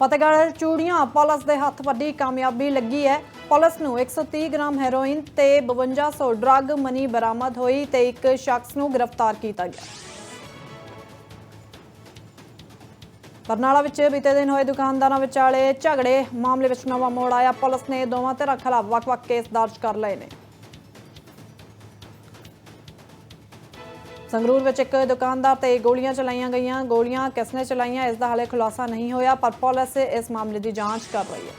Fatehgarh Churian, police ਦੇ ਹੱਥ ਵੱਡੀ ਕਾਮਯਾਬੀ ਲੱਗੀ ਹੈ। ਪੁਲਿਸ ਨੂੰ 130 ਗ੍ਰਾਮ ਹੈਰੋਇਨ ਤੇ 5200 ਡਰੱਗ ਮਨੀ ਬਰਾਮਦ ਹੋਈ ਤੇ ਇੱਕ ਸ਼ਖਸ ਨੂੰ ਗ੍ਰਿਫਤਾਰ ਕੀਤਾ ਗਿਆ। ਬਰਨਾਲਾ ਵਿੱਚ ਬੀਤੇ ਦਿਨ ਹੋਏ ਦੁਕਾਨਦਾਰਾਂ ਵਿਚਾਲੇ ਝਗੜੇ। ਮਾਮਲੇ ਵਿੱਚ ਨਵਾਂ ਮੋੜ ਆਇਆ। ਪੁਲਿਸ ਨੇ ਦੋਵਾਂ ਧਿਰਾਂ ਖਿਲਾਫ ਵੱਖ-ਵੱਖ ਕੇਸ ਦਰਜ ਕਰ ਲਏ ਨੇ। ਸੰਗਰੂਰ ਵਿੱਚ ਇੱਕ ਦੁਕਾਨਦਾਰ ਤੇ ਗੋਲੀਆਂ ਚਲਾਈਆਂ ਗਈਆਂ। ਗੋਲੀਆਂ ਕਿਸਨੇ ਚਲਾਈਆਂ? ਇਸ ਦਾ ਹਾਲੇ ਖੁਲਾਸਾ ਨਹੀਂ ਹੋਇਆ, ਪਰ ਪੁਲਿਸ ਇਸ ਮਾਮਲੇ ਦੀ ਜਾਂਚ ਕਰ ਰਹੀ ਹੈ।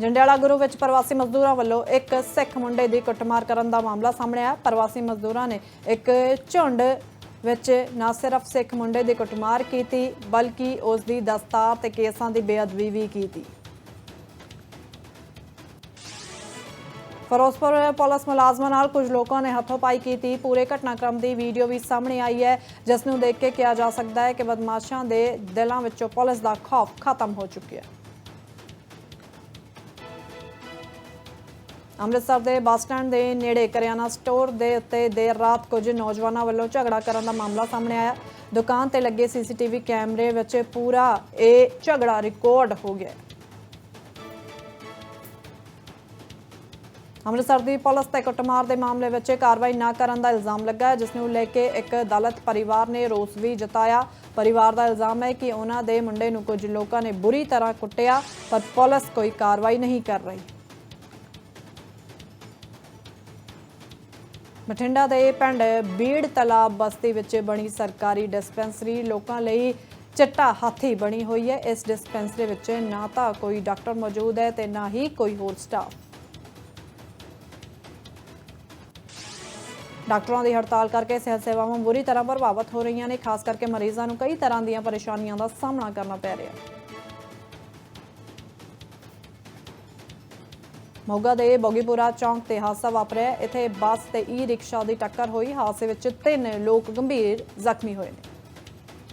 ਜੰਡਿਆਲਾ ਗੁਰੂ ਵਿੱਚ ਪ੍ਰਵਾਸੀ ਮਜ਼ਦੂਰਾਂ ਵੱਲੋਂ ਇੱਕ ਸਿੱਖ ਮੁੰਡੇ ਦੀ ਕੁੱਟਮਾਰ ਕਰਨ ਦਾ ਮਾਮਲਾ ਸਾਹਮਣੇ ਆਇਆ। ਪ੍ਰਵਾਸੀ ਮਜ਼ਦੂਰਾਂ ਨੇ ਇੱਕ ਝੁੰਡ ਵਿੱਚ ਨਾ ਸਿਰਫ ਸਿੱਖ ਮੁੰਡੇ ਦੀ ਕੁੱਟਮਾਰ ਕੀਤੀ, ਬਲਕਿ ਉਸ ਦੀ ਦਸਤਾਰ ਤੇ ਕੇਸਾਂ ਦੀ ਬੇਅਦਬੀ ਵੀ ਕੀਤੀ। ਫਿਰੋਜ਼ਪੁਰ ਪੁਲਿਸ ਮੁਲਾਜ਼ਮਾਂ ਨਾਲ ਕੁਝ ਲੋਕਾਂ ਨੇ ਹੱਥੋਂ-ਪਾਈ ਕੀਤੀ। ਪੂਰੇ ਘਟਨਾਕ੍ਰਮ ਦੀ ਵੀਡੀਓ ਵੀ ਸਾਹਮਣੇ ਆਈ ਹੈ, ਜਿਸ ਨੂੰ ਦੇਖ ਕੇ ਕਿਹਾ ਜਾ ਸਕਦਾ ਹੈ ਕਿ ਬਦਮਾਸ਼ਾਂ ਦੇ ਦਿਲਾਂ ਵਿੱਚੋਂ ਪੁਲਿਸ ਦਾ ਖੌਫ ਖਤਮ ਹੋ ਚੁੱਕਿਆ ਹੈ। ਅੰਮ੍ਰਿਤਸਰ ਦੇ ਬੱਸ ਸਟੈਂਡ ਦੇ ਨੇੜੇ ਕਰਿਆਨਾ ਸਟੋਰ ਦੇ ਉੱਤੇ ਦੇਰ ਰਾਤ ਕੁਝ ਨੌਜਵਾਨਾਂ ਵੱਲੋਂ ਝਗੜਾ ਕਰਨ ਦਾ ਮਾਮਲਾ ਸਾਹਮਣੇ ਆਇਆ। ਦੁਕਾਨ ਤੇ ਲੱਗੇ ਸੀਸੀਟੀਵੀ ਕੈਮਰੇ ਵਿੱਚ ਪੂਰਾ ਇਹ ਝਗੜਾ ਰਿਕਾਰਡ ਹੋ ਗਿਆ ਅੰਮ੍ਰਿਤਸਰ ਦੀ ਪੁਲਿਸ ਤੇ ਕੁੱਟਮਾਰ ਦੇ ਮਾਮਲੇ ਵਿੱਚ ਕਾਰਵਾਈ ਨਾ ਕਰਨ ਦਾ ਇਲਜ਼ਾਮ ਲੱਗਾ ਹੈ, ਜਿਸ ਨੂੰ ਲੈ ਕੇ ਇੱਕ ਅਦਾਲਤ ਪਰਿਵਾਰ ਨੇ ਰੋਸ ਵੀ ਜਤਾਇਆ। ਪਰਿਵਾਰ ਦਾ ਇਲਜ਼ਾਮ ਹੈ ਕਿ ਉਹਨਾਂ ਦੇ ਮੁੰਡੇ ਨੂੰ ਕੁਝ ਲੋਕਾਂ ਨੇ ਬੁਰੀ ਤਰ੍ਹਾਂ ਕੁੱਟਿਆ, ਪਰ ਪੁਲਿਸ ਕੋਈ ਕਾਰਵਾਈ ਨਹੀਂ ਕਰ ਰਹੀ। ਬਠਿੰਡਾ ਦੇ ਪਿੰਡ ਬੀੜ ਤਲਾਬ ਬਸਤੀ ਵਿੱਚ ਬਣੀ ਸਰਕਾਰੀ ਡਿਸਪੈਂਸਰੀ ਲੋਕਾਂ ਲਈ ਚਿੱਟਾ ਹਾਥੀ ਬਣੀ ਹੋਈ ਹੈ। ਇਸ ਡਿਸਪੈਂਸਰੀ ਵਿੱਚ ਨਾ ਤਾਂ ਕੋਈ ਡਾਕਟਰ ਮੌਜੂਦ ਹੈ ਤੇ ਨਾ ਹੀ ਕੋਈ ਹੋਰ ਸਟਾਫ। ਡਾਕਟਰਾਂ ਦੀ ਹੜਤਾਲ ਕਰਕੇ ਸਿਹਤ ਸੇਵਾਵਾਂ ਬੁਰੀ ਤਰ੍ਹਾਂ ਪ੍ਰਭਾਵਿਤ ਹੋ ਰਹੀਆਂ ਨੇ, ਖਾਸ ਕਰਕੇ ਮਰੀਜ਼ਾਂ ਨੂੰ ਕਈ ਤਰ੍ਹਾਂ ਦੀਆਂ ਪਰੇਸ਼ਾਨੀਆਂ ਦਾ ਸਾਹਮਣਾ ਕਰਨਾ ਪੈ ਰਿਹਾ ਹੈ। ਮੋਗਾ ਦੇ ਬੋਗੀਪੁਰਾ ਚੌਂਕ ਤੇ ਹਾਦਸਾ ਵਾਪਰਿਆ। ਇੱਥੇ ਬੱਸ ਤੇ ਈ ਰਿਕਸ਼ਾ ਦੀ ਟੱਕਰ ਹੋਈ। ਹਾਦਸੇ ਵਿੱਚ ਤਿੰਨ ਲੋਕ ਗੰਭੀਰ ਜ਼ਖਮੀ ਹੋਏ ਨੇ।